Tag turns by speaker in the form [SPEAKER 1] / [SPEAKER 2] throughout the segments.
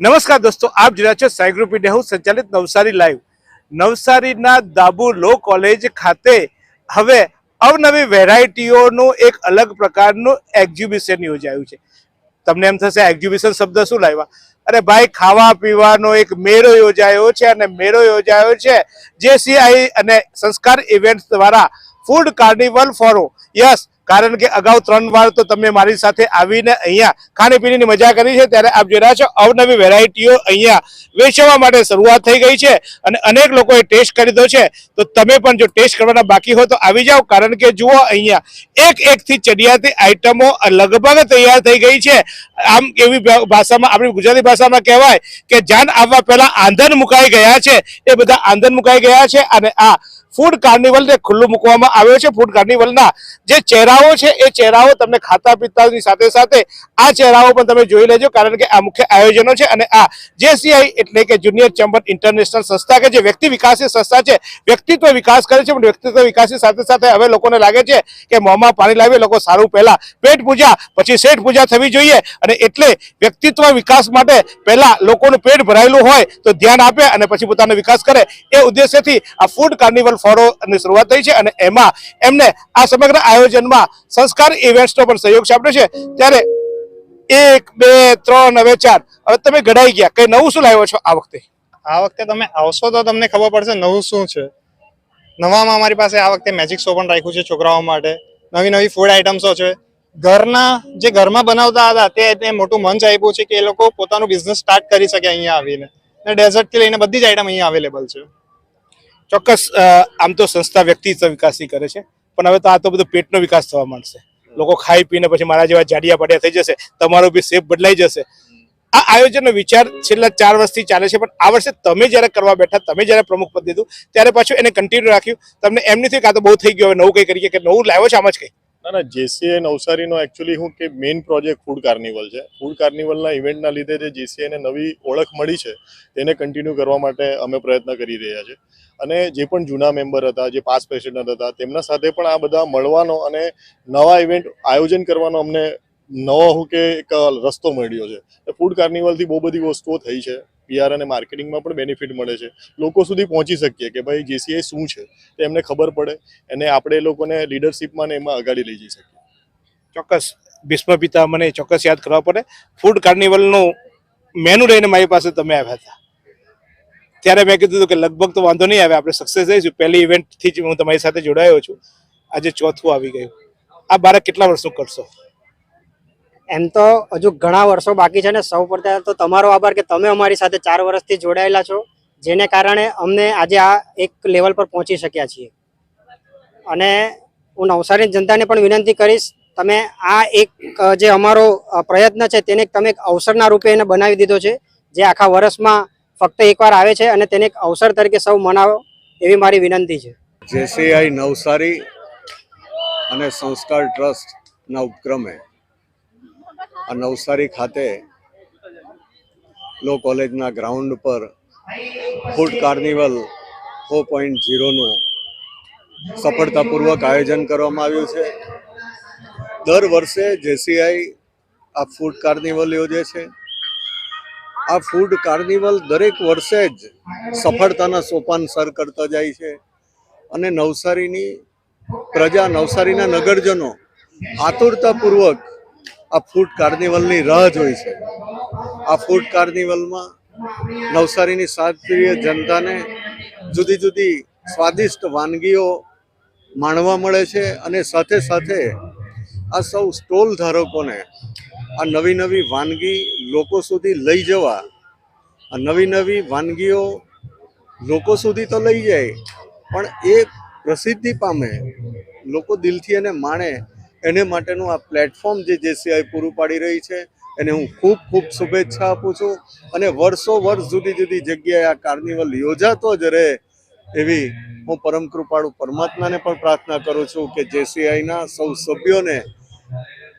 [SPEAKER 1] નમસ્કાર દોસ્તો, આપ જોયા છો સાઈ ગ્રુપ ઇન્ડિયા. સંચાલિત નવસારી લાઈવ. નવસારીના દાબુ લો કોલેજ ખાતે હવે અવનવી વેરાયટીઓનું એક અલગ પ્રકારનું એક્ઝિબિશન યોજાયું છે. તમને એમ થશે, એક્ઝિબિશન શબ્દ શું લાવ્યા? અરે ભાઈ ખાવા પીવાનો એક મેળો યોજાયો છે અને મેળો યોજાયો છે જેસીઆઈ અને સંસ્કાર ઇવેન્ટ્સ દ્વારા ફૂડ કાર્નિવલ ફોરો. યસ કારણ કે અગાઉ ત્રણ વાર તો તમે મારી સાથે આવીને અહીંયા ખાણીપીણીની મજા કરી છે, ત્યારે આપ જોઈ રહ્યા છો અવનવી વેરાયટીઓ અહીંયા વેચવા માટે શરૂઆત થઈ ગઈ છે અને અનેક લોકોએ ટેસ્ટ કરી દો છે. તો તમે પણ જો ટેસ્ટ કરવાના બાકી હોય તો આવી જાઓ, કારણ કે જુઓ અહીંયા એક એકથી ચડિયાતી આઈટમો લગભગ તૈયાર થઈ ગઈ છે. આમ એવી ભાષામાં, આપણી ગુજરાતી ભાષામાં કહેવાય કે જાન આવવા પહેલા આંધન મુકાઈ ગયા છે. એ બધા આંધન મુકાઈ ગયા છે અને આ ફૂડ કાર્નિવલને ખુલ્લું મૂકવામાં આવ્યો છે. ફૂડ કાર્નિવલના જે ચહેરાઓ છે, એ ચહેરાઓ તમને ખાતા પીતાની સાથે સાથે આ ચહેરાઓ પણ તમે જોઈ લેજો, કારણ કે આ મુખ્ય આયોજનો છે અને આ જેસીઆઈ એટલે કે જુનિયર ચેમ્બર ઇન્ટરનેશનલ સંસ્થા કે જે વ્યક્તિ વિકાસી સંસ્થા છે, વ્યક્તિત્વ વિકાસ કરે છે, પણ વ્યક્તિત્વ વિકાસની સાથે સાથે હવે લોકોને લાગે છે કે મોંમાં પાણી લાવી લોકો સારું પહેલા પેટ પૂજા, પછી શેઠ પૂજા થવી જોઈએ અને એટલે વ્યક્તિત્વ વિકાસ માટે પહેલા લોકોનું પેટ ભરાયેલું હોય તો ધ્યાન આપે અને પછી પોતાનો વિકાસ કરે. એ ઉદ્દેશ્યથી આ ફૂડ કાર્નિવલ ફોરો ની શરૂઆત થઈ છે અને એમાં એમને આ સમગ્ર આયોજનમાં સંસ્કાર ઇવેન્ટ્સનો પણ સહયોગ સાંપડ્યો છે. ત્યારે એક, બે, ત્રણ હવે ચાર. હવે તમે ઘડાઈ ગયા. કઈ નવું શું લાવ્યો છો આ વખતે?
[SPEAKER 2] આ વખતે તમે આવશો તો તમને ખબર પડશે નવું શું છે. નવામાં અમારી પાસે આ વખતે મેજિક શો પણ રાખ્યું છે છોકરાઓ માટે. નવી નવી ફૂડ આઇટમ્સો છે. ઘરના જે ઘરમાં બનાવતા હતા તે મોટું મંચ આપ્યું છે કે એ લોકો પોતાનું બિઝનેસ સ્ટાર્ટ કરી શકે અહીંયા આવીને. અને ડેઝર્ટથી લઈને બધી જ આઈટમ અહીંયા અવેલેબલ છે.
[SPEAKER 1] ચોક્કસ આમ તો સંસ્થા વ્યક્તિત્વ વિકાસની કરે છે, પણ હવે તો આ તો બધો પેટનો વિકાસ થવા માંડશે. લોકો ખાઈ પીને પછી મારા જેવા જાડિયા પડ્યા થઈ જશે, તમારો બી સેફ બદલાઈ જશે. આ આયોજનનો વિચાર છેલ્લા ચાર વર્ષથી ચાલે છે, પણ આ વર્ષે તમે જ્યારે કરવા બેઠા, તમે જ્યારે પ્રમુખ પદ દીધું ત્યારે પાછું એને કન્ટિન્યુ રાખ્યું. તમને એમ નથી કે તો બહુ થઈ ગયું, હવે નવું કંઈ કરીએ કે નવું લાવ્યો છે, આમ જ કંઈ?
[SPEAKER 3] ના ના જેસીએ નવસારીનો એકચ્યુઅલી હું કે મેઇન પ્રોજેક્ટ ફૂડ કાર્નિવલ છે. ફૂડ કાર્નિવલના ઇવેન્ટના લીધે જે જેસીએને નવી ઓળખ મળી છે, તેને કન્ટિન્યુ કરવા માટે અમે પ્રયત્ન કરી રહ્યા છે. અને જે પણ જૂના મેમ્બર હતા, જે પાસ પ્રેસિડન્ટ હતા, તેમના સાથે પણ આ બધા મળવાનો અને નવા ઇવેન્ટ આયોજન કરવાનો અમને નવો હું કે એક રસ્તો મળ્યો છે. ફૂડ કાર્નિવલથી બહુ બધી વસ્તુઓ થઈ છે. પીઆર અને માર્કેટિંગમાં પણ બેનિફિટ મળે છે. લોકો સુધી પહોંચી શકીએ કે ભાઈ જેસીઆઈ શું છે? તે એમને ખબર પડે અને આપણે એ લોકોને લીડરશિપમાં ને એમાં આગાડી લઈ જઈ શકીએ.
[SPEAKER 1] ચોક્કસ. ભીષ્મ પિતા મને ચોક્કસ યાદ કરવા પડે. ફૂડ કાર્નિવલનું મેનુ લઈને મારી પાસે તમે આવ્યા હતા. ત્યારે મેં કીધું કે લગભગ તો વાંધો નહીં આવે, આપણે સક્સેસ થઈશું પહેલી ઇવેન્ટથી જ હું તમારી સાથે જોડાયો છું. આજે ચોથું આવી ગયું. આ બાળક કેટલા વર્ષનું કરશો?
[SPEAKER 4] એમ તો હજુ ઘણા વર્ષો બાકી છે ને સૌ તો તમારો આભાર કે તમે અમારી સાથે ચાર વર્ષથી જોડાયેલા છો, જેને કારણે અમને આજે આ એક લેવલ પર પહોંચી શક્યા છીએ. અને હું નવસારી જનતાને પણ વિનંતી કરીશ, તમે આ એક જે અમારો પ્રયત્ન છે તેને તમે એક અવસરના રૂપે એને બનાવી દીધો છે, જે આખા વર્ષમાં ફક્ત એકવાર આવે છે અને તેને એક અવસર તરીકે સૌ મનાવો એવી મારી વિનંતી છે.
[SPEAKER 5] જેસીઆઈ નવસારી અને સંસ્કાર ટ્રસ્ટના ઉપક્રમે આ નવસારી ખાતે લો કોલેજના ગ્રાઉન્ડ પર ફૂડ કાર્નિવલ ફો પોઈન્ટ ઝીરોનું સફળતાપૂર્વક આયોજન કરવામાં આવ્યું છે. દર વર્ષે જેસીઆઈ આ ફૂડ કાર્નિવલ યોજે છે, આ ફૂડ કાર્નિવલ દરેક વર્ષે જ સફળતાના સોપાન સર કરતા જાય છે અને નવસારીની પ્રજા, નવસારીના નગરજનો આતુરતાપૂર્વક આ ફૂડ કાર્નિવલની રાહ જોઈ છે. આ ફૂડ કાર્નિવલમાં નવસારીની શાસ્ત્રીય જનતાને જુદી જુદી સ્વાદિષ્ટ વાનગીઓ માણવા મળે છે અને સાથે સાથે આ સૌ સ્ટોલ ધારકોને આ નવી નવી વાનગી લોકો સુધી લઈ જવા, આ નવી નવી વાનગીઓ લોકો સુધી તો લઈ જાય, પણ એ પ્રસિદ્ધિ પામે લોકો દિલથી એને માણે એને માટેનું આ પ્લેટફોર્મ જે જેસીઆઈ પૂરું પાડી રહી છે, એને હું ખૂબ ખૂબ શુભેચ્છા આપું છું. અને વર્ષો વર્ષ જુદી જુદી જગ્યાએ આ કાર્નિવલ યોજાતો જ રહે એવી હું પરમ કૃપાળુ પરમાત્માને પણ પ્રાર્થના કરું છું કે જેસીઆઈના સૌ સભ્યોને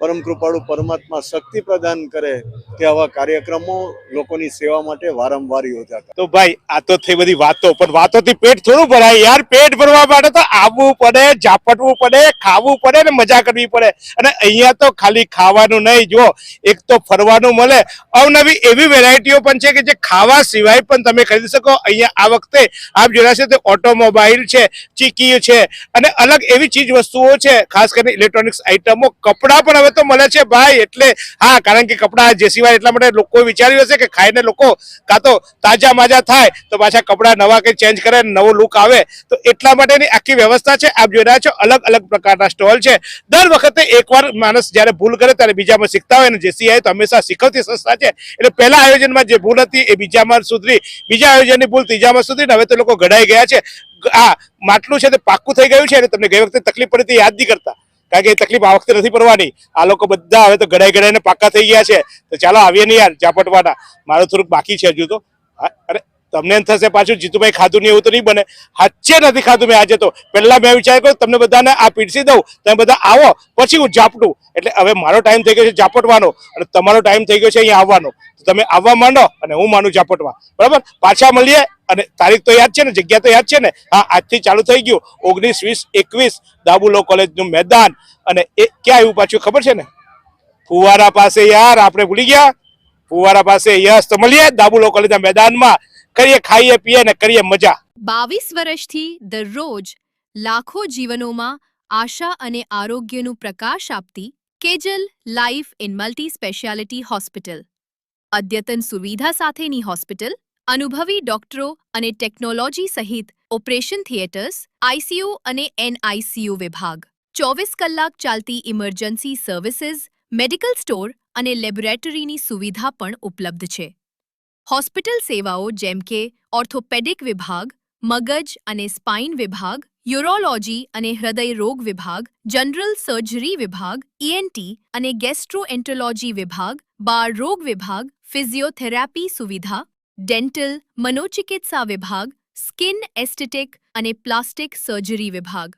[SPEAKER 5] પરમ કૃપાળુ પરમાત્મા શક્તિ પ્રદાન કરે કે આવા કાર્યક્રમો લોકોની સેવા માટે વારંવાર યોજાતા
[SPEAKER 1] તો ભાઈ, આ તો થઈ બધી વાતો, પણ વાતોથી પેટ થોડું ભરાય યાર. પેટ ભરવા માટે તો આવવું પડે, ઝાપટવું પડે, ખાવું પડે ને મજા કરવી પડે. અને અહીંયા તો ખાલી ખાવાનું નહીં જો એક તો ફરવાનું મળે. અવનવી એવી વેરાયટીઓ પણ છે કે જે ખાવા સિવાય પણ તમે ખરીદી શકો. અહીંયા આ વખતે આપ જોડાશે તો ઓટોમોબાઈલ છે, ચીકી છે, અને અલગ એવી ચીજ વસ્તુઓ છે, ખાસ કરીને ઇલેક્ટ્રોનિક્સ આઇટમો કપડાં પણ હવે તો મળે છે ભાઈ, એટલે હા, કારણ કે કપડાં જે એટલા માટે લોકો વિચાર્યું હશે કે ખાઈને લોકો કાં તો તાજા માજા થાય, તો પાછા કપડાં નવા કંઈ ચેન્જ કરે, નવો લુક આવે, તો એટલા માટેની આખી વ્યવસ્થા છે. આપ જોઈ રહ્યા છો, અલગ અલગ પ્રકારના સ્ટોલ છે. દર વખતે એકવાર માણસ જ્યારે ભૂલ કરે ત્યારે બીજામાં શીખતા હોય ને જેસીઆઈ તો હંમેશા શીખવતી સંસ્થા છે. એટલે પહેલા આયોજનમાં જે ભૂલ હતી એ બીજામાં સુધરી, બીજા આયોજનની ભૂલ ત્રીજામાં સુધરી હવે તો લોકો ઘડાઈ ગયા છે. આ માટલું છે તે પાક્કું થઈ ગયું છે અને તમને ગઈ વખતે તકલીફ પડી હતી, યાદ નહીં કરતા. કારણ કે એ તકલીફ આ વખતે નથી પડવાની. આ લોકો બધા હવે તો ગડાઈ ગડાઈને પાક્કા થઈ ગયા છે. તો ચાલો આવીએ ને યાર ઝાપટવાના. મારું થોડુંક બાકી છે હજુ તો. અરે તમને એમ થશે પાછું જીતુભાઈ ખાધું નહીં એવું તો નહીં બને. હાચે નથી ખાધું મેં આજે તો. પહેલાં મેં વિચાર કર્યો, તમને બધાને આ પીરસી દઉં, તમે બધા આવો, પછી હું ઝાપટું. એટલે હવે મારો ટાઈમ થઈ ગયો છે ઝાપટવાનો અને તમારો ટાઈમ થઈ ગયો છે અહીંયા આવવાનો. તમે આવવા માંડો અને હું માનું ઝાપટવા બરાબર? પાછા મળીએ અને તારીખ તો યાદ છે ને, જગ્યા તો યાદ છે ને? હા, આજથી ચાલુ થઈ ગયું. ઓગણીસ, વીસ, એકવીસ દાબુલો કોલેજનું મેદાન. અને એ ક્યાં આવ્યું પાછું ખબર છે ને? ફુવારા પાસે યાર, આપણે ભૂલી ગયા. ફુવારા પાસે યસ તો મળીએ. દાબુલો કોલેજના મેદાનમાં કરીએ, ખાઈએ, પીએ ને કરીએ મજા.
[SPEAKER 6] બાવીસ વર્ષથી દરરોજ લાખો જીવનોમાં આશા અને આરોગ્યનું પ્રકાશ આપતી Kejal life in multi speciality hospital. અદ્યતન સુવિધા સાથેની હોસ્પિટલ, અનુભવી ડોક્ટરો અને ટેકનોલોજી સહિત ઓપરેશન થિયેટર્સ આઈસીયુ અને એનઆઈસીયુ વિભાગ. ચોવીસ કલાક ચાલતી ઇમરજન્સી સર્વિસીસ, મેડિકલ સ્ટોર અને લેબોરેટરીની સુવિધા પણ ઉપલબ્ધ છે. હોસ્પિટલ સેવાઓ જેમ કે ઓર્થોપેડિક વિભાગ, મગજ અને સ્પાઇન વિભાગ, યુરોલોજી અને હૃદય રોગ વિભાગ, જનરલ સર્જરી વિભાગ ઈએનટી અને ગેસ્ટ્રોએન્ટોલોજી વિભાગ, બાળ રોગ વિભાગ, ફિઝિયોથેરાપી સુવિધા, ડેન્ટલ, મનોચિકિત્સા વિભાગ, સ્કિન એસ્થેટિક અને પ્લાસ્ટિક સર્જરી વિભાગ.